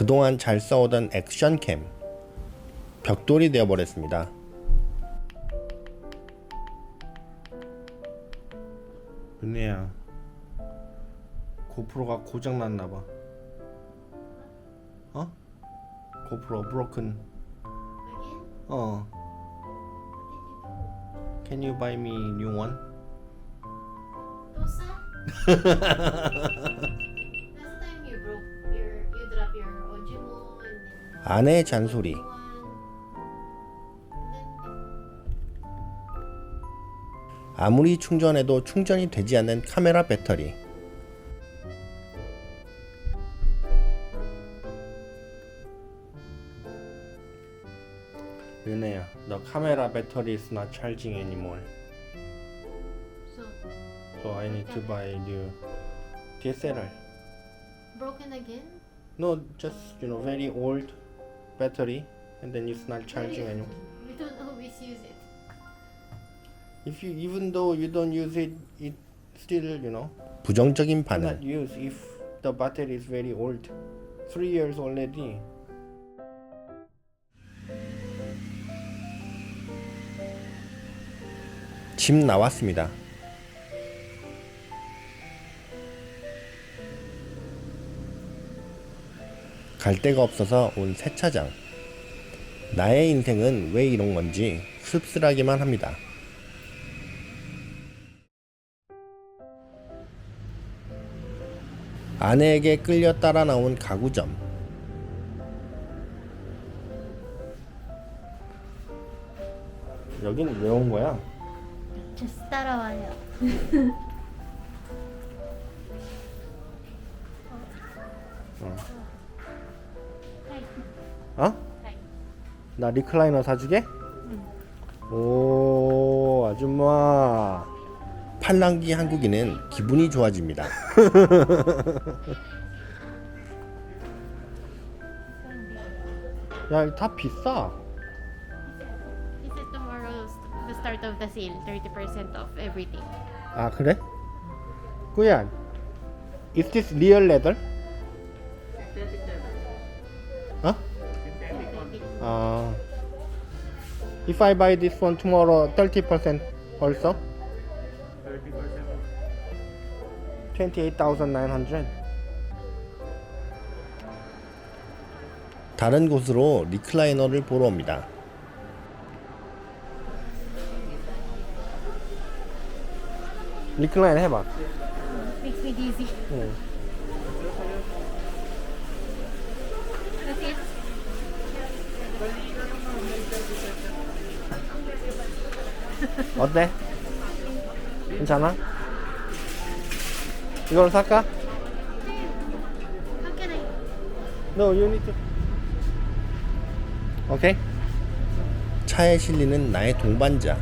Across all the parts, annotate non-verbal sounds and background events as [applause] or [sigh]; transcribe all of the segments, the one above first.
그동안 잘 써오던 액션캠 벽돌이 되어버렸습니다. 은혜야 고프로가 고장났나봐 어? 고프로 broken 어 Can you buy me new one? Tosa? Last [laughs] 아내의 잔소리 아무리 충전해도 충전이 되지 않는 카메라 배터리 은혜야 너 카메라 배터리 is not charging anymore so so I need to buy new DSLR broken again? no just you know very old battery and then it's not charging anymore We don't always use it. if you even though you don't use it it still you know 부정적인 반응 네. not use if the battery is very old three years already 집 나왔습니다 갈 데가 없어서 온 세차장 나의 인생은 왜 이런 건지 씁쓸하기만 합니다. 아내에게 끌려 따라 나온 가구점. 여긴 왜온 거야? Just 따라와요. [laughs] 어? 나 리클라이너 사주게? 오 아줌마 팔랑귀 한국인은 기분이 좋아집니다. 야, 이거 다 비싸. He said tomorrow's the start of the sale, 30% off everything. 아 그래? 꾸얀 Is this real leather? 아 If I buy this one tomorrow 30% also? 28,900 다른 곳으로 리클라이너를 보러 옵니다. 리클라이너 해봐. Makes me dizzy. 응. That's it. 어때? 괜찮아? 이걸 살까? No, you need to. 오케이. 차에 실리는 나의 동반자.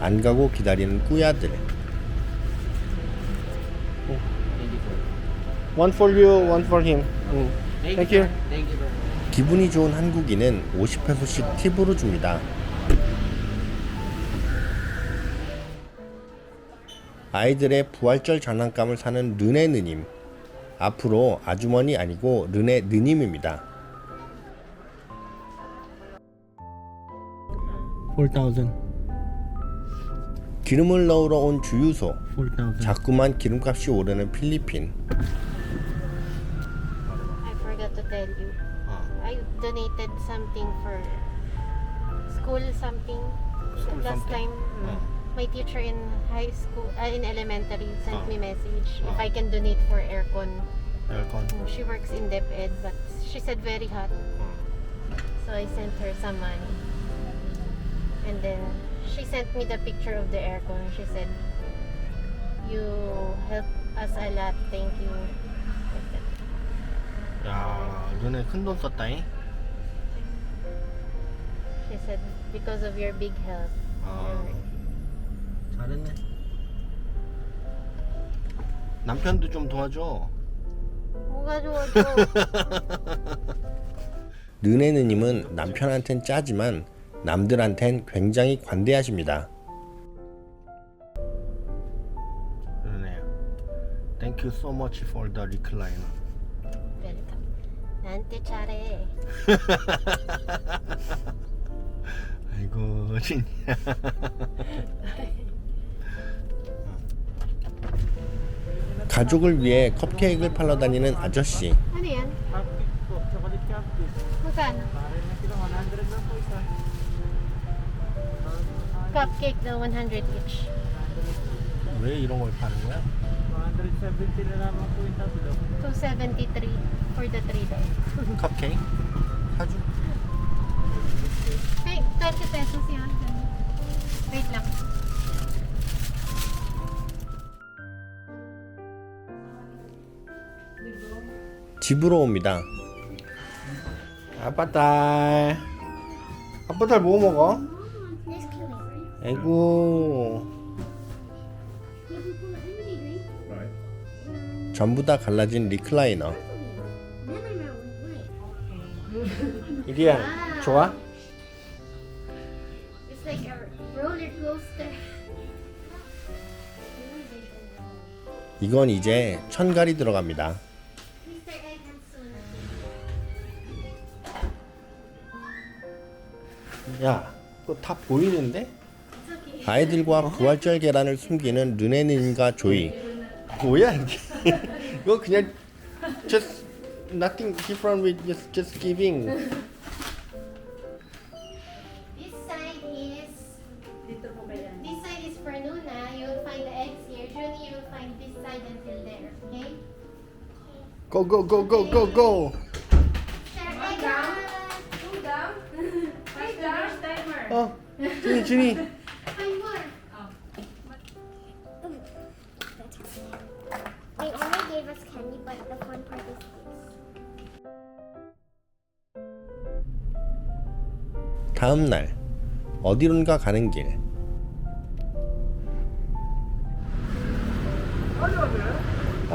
안 가고 기다리는 꾸야들. One for you, one for him. 응. Thank you. Thank you. 기분이 좋은 한국인은 50페소씩 팁으로 줍니다. 아이들의 부활절 장난감을 사는 르네 느님. 앞으로 아주머니 아니고 르네 느님입니다. 4,000 기름을 넣으러 온 주유소. 4,000. 자꾸만 기름값이 오르는 필리핀. donated something for school something. School Last something? time, mm, my teacher in high school, uh, in elementary, sent Ah. me message if Ah. I can donate for aircon. 에어컨. Mm, She works in DepEd, but she said very hot. So I sent her some money. And then she sent me the picture of the aircon. She said, You help us a lot. Thank you. Like that. 야, 르네 큰 돈 썼다잉. She said, Because of your big help. 아, 잘했네. 남편도 좀 도와줘. 뭐가 좋아져? 르네 누님은 남편한텐 짜지만 남들한텐 굉장히 관대하십니다. 르네야, you so much for the recliner. Welcome. 나한테 잘해. 아이고 진짜. 가족을 위해 컵케이크를 팔러 다니는 아저씨. Ano yan? Cupcake po, chocolate cupcake. Magkano? Pare na kilo, 100 lang po isa. Cupcake daw 100 each. 왜 이런 걸 파는 거야? 170 na naman po yung tatlo. 273 for the 3 daw. 컵케이크? 사주. Hey, 20 pesos yan. Wait lang. 집으로 옵니다. 아빠 딸. 아빠 딸 뭐 먹어? 아이고. 전부 다 갈라진 리클라이너. 이리야, 좋아? 이건 이제 천갈이 들어갑니다. 야, 그거 다 보이는데? 아이들과 부활절 계란을 숨기는 르네님과 조이. 뭐야 이게? 이거 그냥 just nothing different with just just giving. Junie, you'll find this side until there. Okay? Go go go go go go. 어, 준이 준이. They only gave us candy, but the fun part is this. 다음 날 어디론가 가는 길.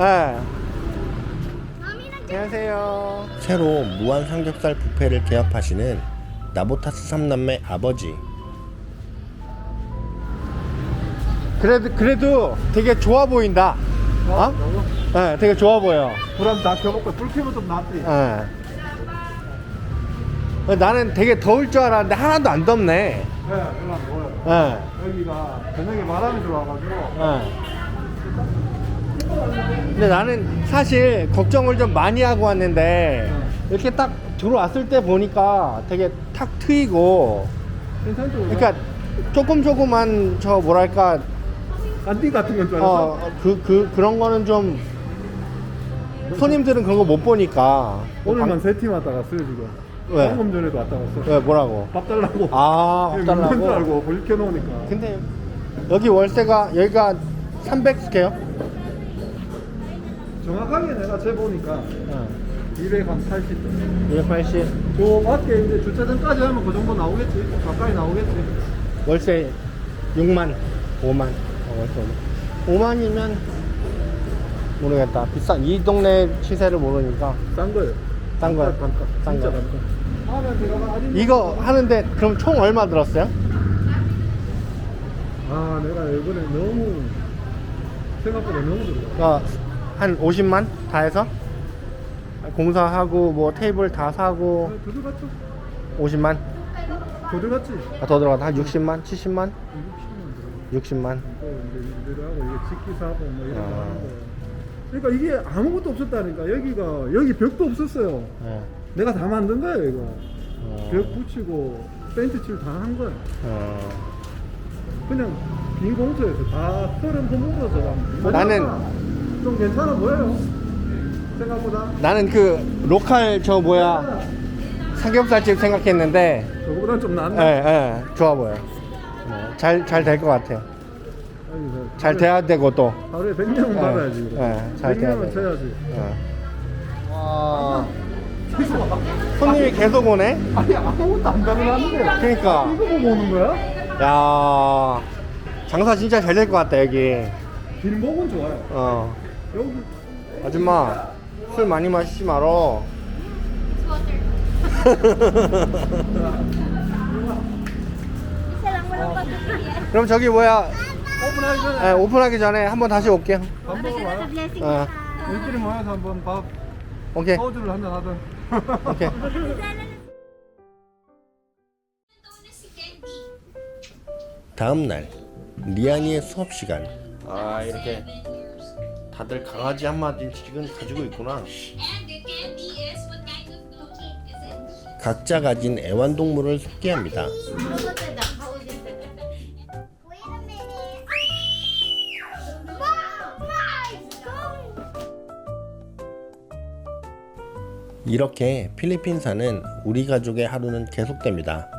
아, 안녕하세요. 새로 무한 삼겹살 뷔페를 개업하시는 나보타스 삼남매 아버지. 그래도 그래도 되게 좋아 보인다. 어? 네, 되게 좋아 보여. 그럼 다 켜먹고 불 켜면 좀 낫지. 예. 나는 되게 더울 줄 알았는데 하나도 안 덥네. 네, 그럼 뭐요? 예. 여기가 저녁에 바람이 들어와가지고 예. 근데 나는 사실 걱정을 좀 많이 하고 왔는데 이렇게 딱 들어왔을 때 보니까 되게 탁 트이고 괜찮죠? 그러니까 조금 조금만 저 뭐랄까 안디 같은 건 줄 알았어? 어 그 그 그런 거는 좀 손님들은 그런 거 못 보니까 오늘만 세 팀 왔다 갔어요 지금. 왜? 방금 전에도 왔다 갔어. 왜 뭐라고 밥 달라고. 아, 밥 달라고? 줄 알고 불 켜놓으니까. 근데 여기 월세가 여기가 300스케요? 정확하게 내가 재보니까 280. 280 저 밖에 이제 주차장까지 하면 그 정도 나오겠지. 가까이 나오겠지. 월세 6만 5만 어, 월세 5만 5만이면 모르겠다 비싼 이 동네 시세를 모르니까 싼 거예요. 싼 거야 단가. 싼 진짜 거. 하면 내가 아직 이거 하는데 그럼 총 얼마 들었어요? 아 내가 이번에 너무 생각보다 너무 들어. 어, 한 50만 다 해서 공사하고 뭐 테이블 다 사고 더 들어갔죠? 50만 더 들어갔지? 아, 더 들어갔다 한 60만 70만 60만 들어. 60만 또 이제 일을 하고 이게 직기 사고 뭐 이런 거 아. 하는 거. 그러니까 이게 아무것도 없었다니까 여기가 여기 벽도 없었어요. 예. 내가 다 만든 거야 이거. 어, 벽 붙이고 페인트 칠 다 한 거야. 어. 그냥 빈 공터에서 다 털은 허물어서 나는- 좀 괜찮아 보여요. 생각보다 나는 그 로컬 저 뭐야 삼겹살집 생각했는데 저거보다 좀 예, 낫네. 예, 좋아 보여. 잘 잘 될 것 같아요. 잘 돼야 되고 또. 하루에 100명 예, 받아야지. 예, 잘 돼야 100명은 돼. 쳐야지. 예. 와. [laughs] 손님이 계속 오네. 아니 아무것도 안 가능한데. 그러니까. 이거 보고 오는 거야? 야 장사 진짜 잘 될 것 같다 여기. 빈목은 좋아요. 어. 여기 아줌마 술 많이 마시지 말어. [laughs] 그럼 저기 뭐야 오픈하기 전에 예, 오픈하기 전에 한번 다시 올게요. 밥 먹으러 와요. Blessing 어. 우리끼리 모여서 한번 밥 오케이 소주를 한잔 하든. 오케이 [laughs] 다음 날 리안이의 수업 시간 아 이렇게 다들 강아지 한 마리씩은 가지고 있구나? 각자 가진 애완동물을 소개합니다. 이렇게 필리핀사는 우리 가족의 하루는 계속됩니다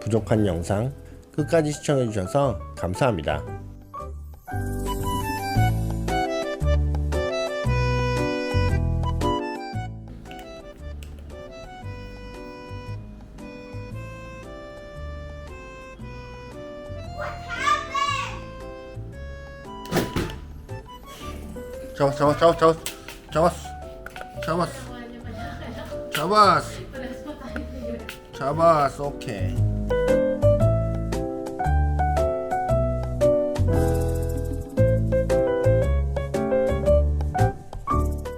부족한 영상 끝까지 시청해주셔서 감사합니다 잡았어 잡았어 잡았어 잡았어 잡았어 잡았어 잡았어 오케이